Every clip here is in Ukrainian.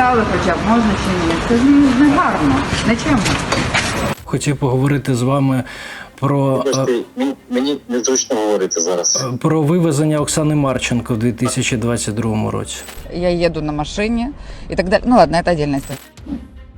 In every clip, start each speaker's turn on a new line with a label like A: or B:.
A: запитали хоча б можна чи ні. Це ж не гарно, нечемно.
B: Хотів поговорити з вами про, е,
C: Вибачте, мені, мені незручно говорити зараз.
B: про вивезення Оксани Марченко в 2022 році.
A: Я їду на машині і так далі. Ну ладно, це отдельна история.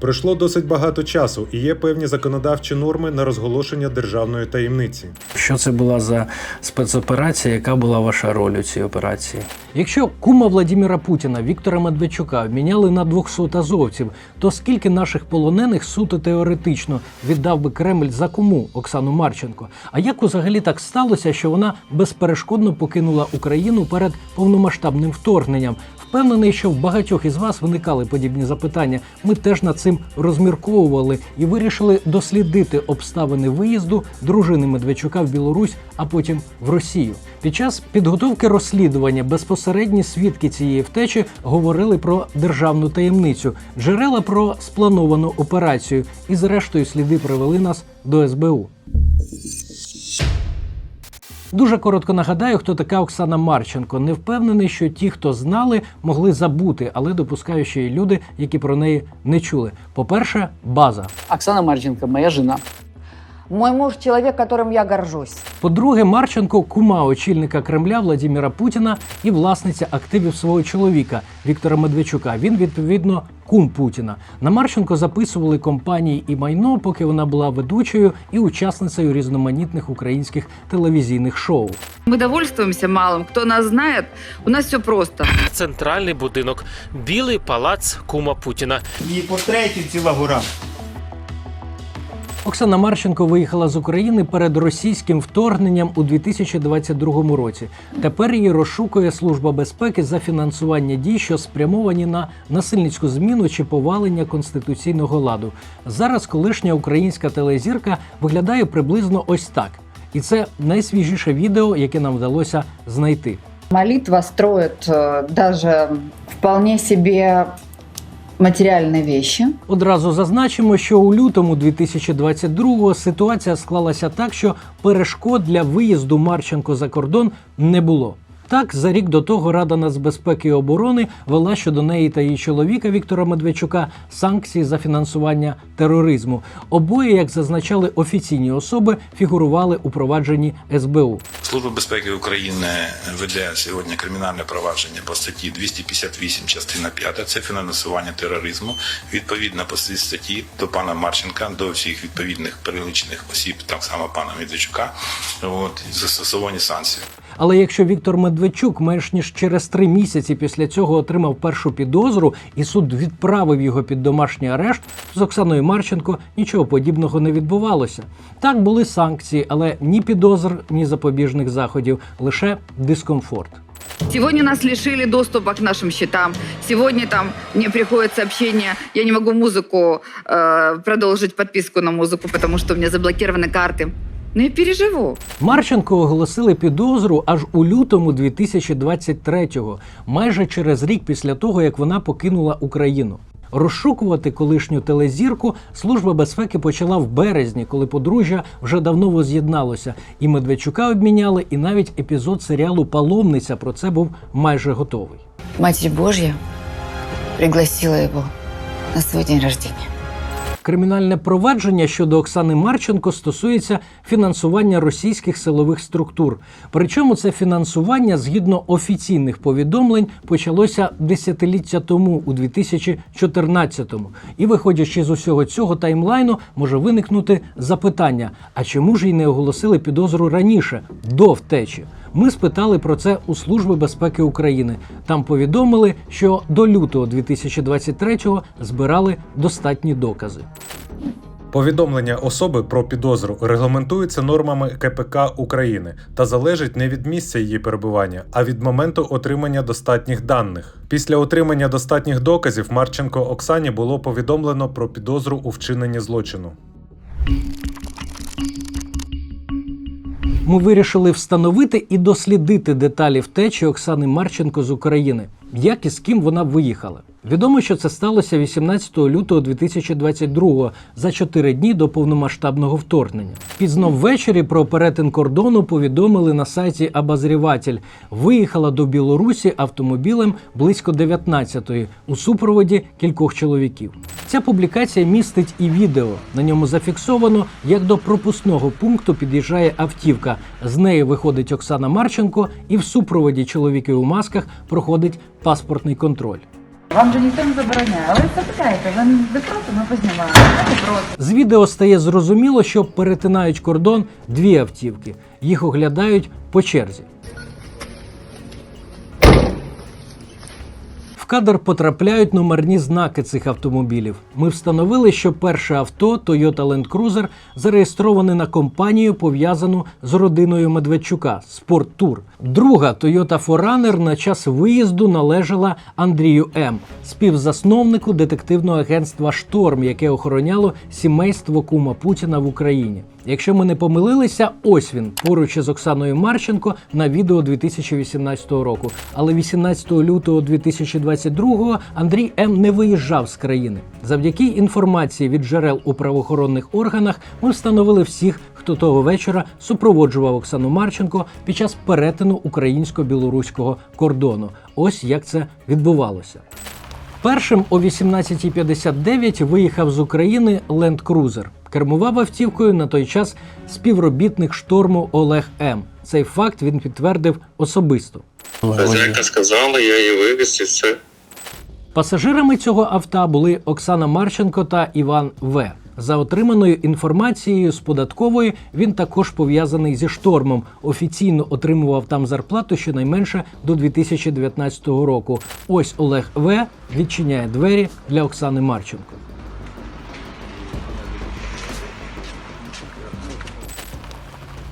D: Пройшло досить багато часу, і є певні законодавчі норми на розголошення державної таємниці.
B: Що це була за спецоперація? Яка була ваша роль у цій операції? Якщо кума Владимира Путіна Віктора Медведчука обміняли на 200 азовців, то скільки наших полонених суто теоретично віддав би Кремль за кому Оксану Марченко? А як взагалі так сталося, що вона безперешкодно покинула Україну перед повномасштабним вторгненням? Впевнений, що в багатьох із вас виникали подібні запитання. Ми теж над цим розмірковували і вирішили дослідити обставини виїзду дружини Медведчука в Білорусь, а потім в Росію. Під час підготовки розслідування безпосередні свідки цієї втечі говорили про державну таємницю, джерела про сплановану операцію, і зрештою сліди привели нас до СБУ. Дуже коротко нагадаю, хто така Оксана Марченко. Не впевнений, що ті, хто знали, могли забути, але допускаю, що є люди, які про неї не чули. По-перше, база.
E: Оксана Марченко, моя жена.
A: Мой муж человек, которым я горжусь.
B: По-друге, Марченко кума очільника Кремля Владимира Путіна і власниця активів свого чоловіка Віктора Медведчука. Він відповідно кум Путіна. На Марченко записували компанії і майно, поки вона була ведучою і учасницею різноманітних українських телевізійних шоу.
F: Мы довольствуемся малым. Кто нас знает, у нас все просто.
G: центральний будинок, білий палац кума Путіна.
H: І по третій ціла гора.
B: Оксана Марченко виїхала з України перед російським вторгненням у 2022 році. Тепер її розшукує служба безпеки за фінансування дій, що спрямовані на насильницьку зміну чи повалення конституційного ладу. Зараз колишня українська телезірка виглядає приблизно ось так. І це найсвіжіше відео, яке нам вдалося знайти.
I: Молитва строит э, даже вполне себе материальные вещи.
B: Одразу зазначимо, що у лютому 2022-го ситуація склалася так, що перешкод для виїзду Марченко за кордон не було. Так, за рік до того Рада нацбезпеки і оборони вела щодо неї та її чоловіка Віктора Медведчука санкції за фінансування тероризму. Обоє, як зазначали офіційні особи, фігурували у провадженні СБУ.
J: Служба безпеки України веде сьогодні кримінальне провадження по статті 258, частина 5, це фінансування тероризму. Відповідно по цій статті до пана Марченка, до всіх відповідних перелічених осіб, так само пана Медведчука, от застосовані санкції.
B: Але якщо Віктор Медведчук менш ніж через три місяці після цього отримав першу підозру, і суд відправив його під домашній арешт, з Оксаною Марченко нічого подібного не відбувалося. Так були санкції, але ні підозр, ні запобіжних заходів, лише дискомфорт.
F: Сегодня нас лишили доступа к нашим счетам. Сегодня там мне приходит сообщение, я не могу музыку, э, продолжить подписку на музыку, потому что у меня заблокированы карты. Я переживу.
B: Марченко оголосили підозру аж у лютому 2023-го, майже через рік після того, як вона покинула Україну. Розшукувати колишню телезірку служба безпеки почала в березні, коли подружжя вже давно воз'єдналося. І Медведчука обміняли, і навіть епізод серіалу Паломниця про це був майже готовий.
I: Матерь Божья пригласила его на свой день рождения.
B: Кримінальне провадження щодо Оксани Марченко стосується фінансування російських силових структур. Причому це фінансування, згідно офіційних повідомлень, почалося десятиліття тому, у 2014-му. І виходячи з усього цього таймлайну, може виникнути запитання: а чому ж їй не оголосили підозру раніше, до втечі? Ми спитали про це у Служби безпеки України. Там повідомили, що до лютого 2023-го збирали достатні докази.
D: Повідомлення особи про підозру регламентується нормами КПК України та залежить не від місця її перебування, а від моменту отримання достатніх даних. Після отримання достатніх доказів Марченко Оксані було повідомлено про підозру у вчиненні злочину.
B: ми вирішили встановити і дослідити деталі втечі Оксани Марченко з України, як і з ким вона виїхала. Відомо, що це сталося 18 лютого 2022 за 4 дні до повномасштабного вторгнення. Пізно ввечері про перетин кордону повідомили на сайті Обозріватель. Виїхала до Білорусі автомобілем близько 19-ї у супроводі кількох чоловіків. Ця публікація містить і відео. На ньому зафіксовано, як до пропускного пункту під'їжджає автівка. З неї виходить Оксана Марченко, і в супроводі чоловіків у масках проходить паспортний контроль.
A: Вам же ніхто не забороняє, але запитаєте, ви не проти, ми познімаємо. Не проти.
B: З відео стає зрозуміло, що перетинають кордон дві автівки. Їх оглядають по черзі. Кадр потрапляють номерні знаки цих автомобілів. Ми встановили, що перше авто Toyota Land Cruiser зареєстроване на компанію, пов'язану з родиною Медведчука Спорт Тур. Друга Toyota 4Runner на час виїзду належала Андрію М, співзасновнику детективного агентства Шторм, яке охороняло сімейство кума Путіна в Україні. Якщо ми не помилилися, ось він поруч із Оксаною Марченко на відео 2018 року. Але 18 лютого 2022 Андрій М не виїжджав з країни. Завдяки інформації від джерел у правоохоронних органах ми встановили всіх, хто того вечора супроводжував Оксану Марченко під час перетину українсько-білоруського кордону. Ось як це відбувалося. Першим о 18.59 виїхав з України Ленд Крузер. Кермував автівкою на той час співробітник шторму Олег М. Цей факт він підтвердив особисто.
C: Хазяйка сказала, я її вивіз і все.
B: Пасажирами цього авто були Оксана Марченко та Іван В. За отриманою інформацією з податкової він також пов'язаний зі штормом. Офіційно отримував там зарплату щонайменше до 2019 року. Ось Олег В. відчиняє двері для Оксани Марченко.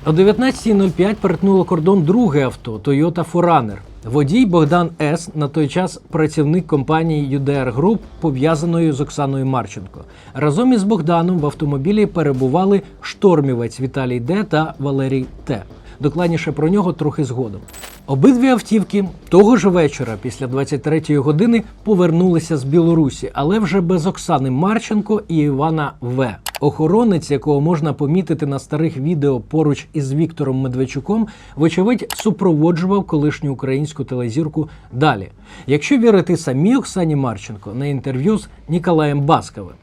B: О 19.05 перетнуло кордон друге авто Toyota 4Runner. Водій Богдан С. на той час працівник компанії UDR Group, пов'язаної з Оксаною Марченко. Разом із Богданом в автомобілі перебували штормівець Віталій Д. та Валерій Т. Докладніше про нього трохи згодом. Обидві автівки того ж вечора, після 23-ї години, повернулися з Білорусі, але вже без Оксани Марченко і Івана В. Охоронець, якого можна помітити на старих відео поруч із Віктором Медведчуком, вочевидь супроводжував колишню українську телезірку далі. Якщо вірити самій Оксані Марченко на інтерв'ю з Ніколаєм Басковим.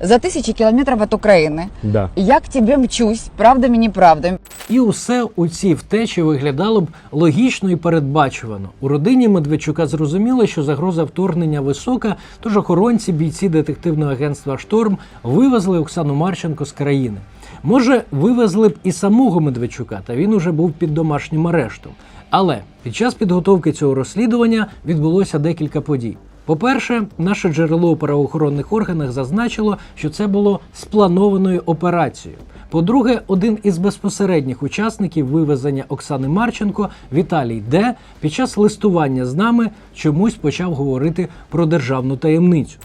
A: За тисячі кілометрів від України.
K: Да.
A: Я к тебе мчусь, правдами, неправдами.
B: І усе у цій втечі виглядало б логічно і передбачувано. У родині Медведчука зрозуміло, що загроза вторгнення висока, тож охоронці, бійці детективного агентства Шторм вивезли Оксану Марченко з країни. Може, вивезли б і самого Медведчука, та він уже був під домашнім арештом. Але під час підготовки цього розслідування відбулося декілька подій. По-перше, наше джерело у правоохоронних органах зазначило, що це було спланованою операцією. По-друге, один із безпосередніх учасників вивезення Оксани Марченко, Віталій Д, під час листування з нами чомусь почав говорити про державну таємницю.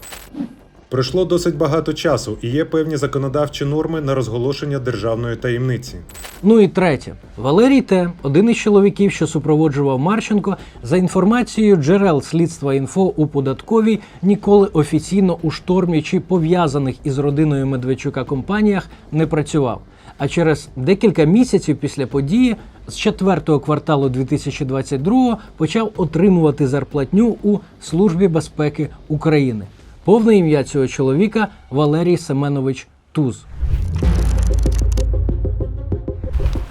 D: Пройшло досить багато часу і є певні законодавчі норми на розголошення державної таємниці.
B: Ну і третє, Валерій Т, один із чоловіків, що супроводжував Марченко, за інформацією джерел слідства інфо у податковій, ніколи офіційно у штормі чи пов'язаних із родиною Медведчука компаніях не працював. А через декілька місяців після події з четвертого кварталу 2022 почав отримувати зарплатню у Службі безпеки України. Повне ім'я цього чоловіка Валерій Семенович Туз.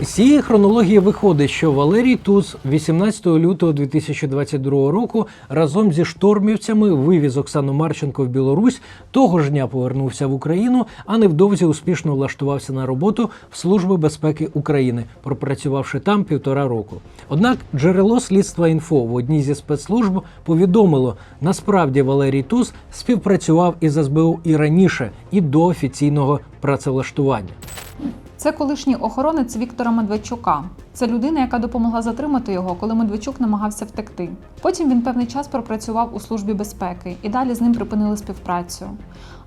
B: З цієї хронології виходить, що Валерій Туз 18 лютого 2022 року разом зі штормівцями вивіз Оксану Марченко в Білорусь, того ж дня повернувся в Україну, а невдовзі успішно влаштувався на роботу в Службу безпеки України, пропрацювавши там півтора року. Однак джерело слідства інфо в одній зі спецслужб повідомило, насправді Валерій Туз співпрацював із СБУ і раніше, і до офіційного працевлаштування.
K: Це колишній охоронець Віктора Медведчука. Це людина, яка допомогла затримати його, коли Медведчук намагався втекти. Потім він певний час пропрацював у службі безпеки і далі з ним припинили співпрацю.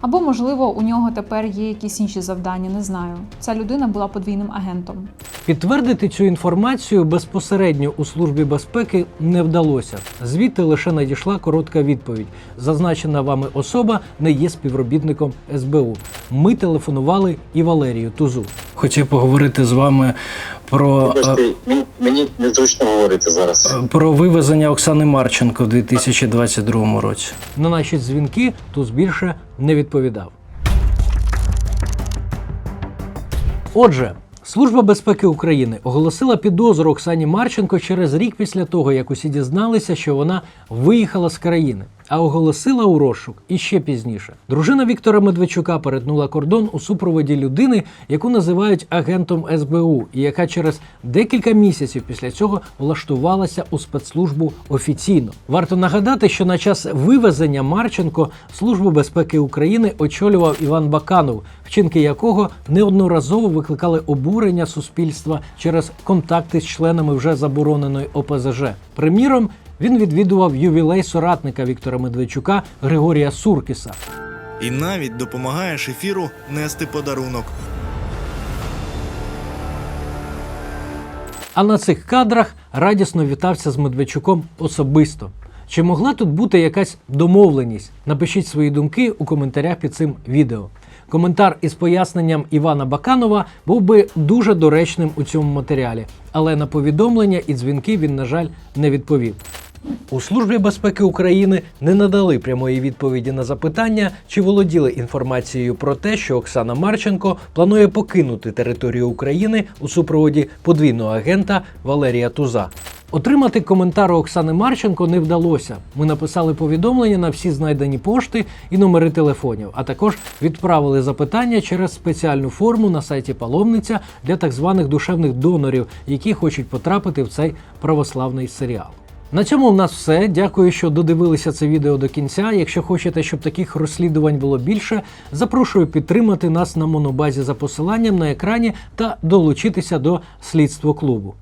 K: Або, можливо, у нього тепер є якісь інші завдання, не знаю. Ця людина була подвійним агентом.
B: Підтвердити цю інформацію безпосередньо у службі безпеки не вдалося. Звідти лише надійшла коротка відповідь: зазначена вами особа не є співробітником СБУ. Ми телефонували і Валерію Тузу. Хотів поговорити з вами про, е,
C: Мені, мені незручно говорити зараз.
B: е, про вивезення Оксани Марченко в 2022 році. На наші дзвінки Туз більше не відповідав. Отже, Служба безпеки України оголосила підозру Оксані Марченко через рік після того, як усі дізналися, що вона виїхала з країни, а оголосила у розшук іще пізніше. Дружина Віктора Медведчука перетнула кордон у супроводі людини, яку називають агентом СБУ, і яка через декілька місяців після цього влаштувалася у спецслужбу офіційно. Варто нагадати, що на час вивезення Марченко Службу безпеки України очолював Іван Баканов, вчинки якого неодноразово викликали обурення суспільства через контакти з членами вже забороненої ОПЗЖ. Приміром, він відвідував ювілей соратника Віктора Медведчука Григорія Суркіса.
L: І навіть допомагаєш ефіру нести подарунок.
B: А на цих кадрах радісно вітався з Медведчуком особисто. Чи могла тут бути якась домовленість? Напишіть свої думки у коментарях під цим відео. Коментар із поясненням Івана Баканова був би дуже доречним у цьому матеріалі, але на повідомлення і дзвінки він, на жаль, не відповів. У Службі безпеки України не надали прямої відповіді на запитання, чи володіли інформацією про те, що Оксана Марченко планує покинути територію України у супроводі подвійного агента Валерія Туза. Отримати коментар Оксани Марченко не вдалося. Ми написали повідомлення на всі знайдені пошти і номери телефонів, а також відправили запитання через спеціальну форму на сайті Паломниця для так званих душевних донорів, які хочуть потрапити в цей православний серіал. На цьому у нас все. Дякую, що додивилися це відео до кінця. Якщо хочете, щоб таких розслідувань було більше, запрошую підтримати нас на монобазі за посиланням на екрані та долучитися до слідство клубу.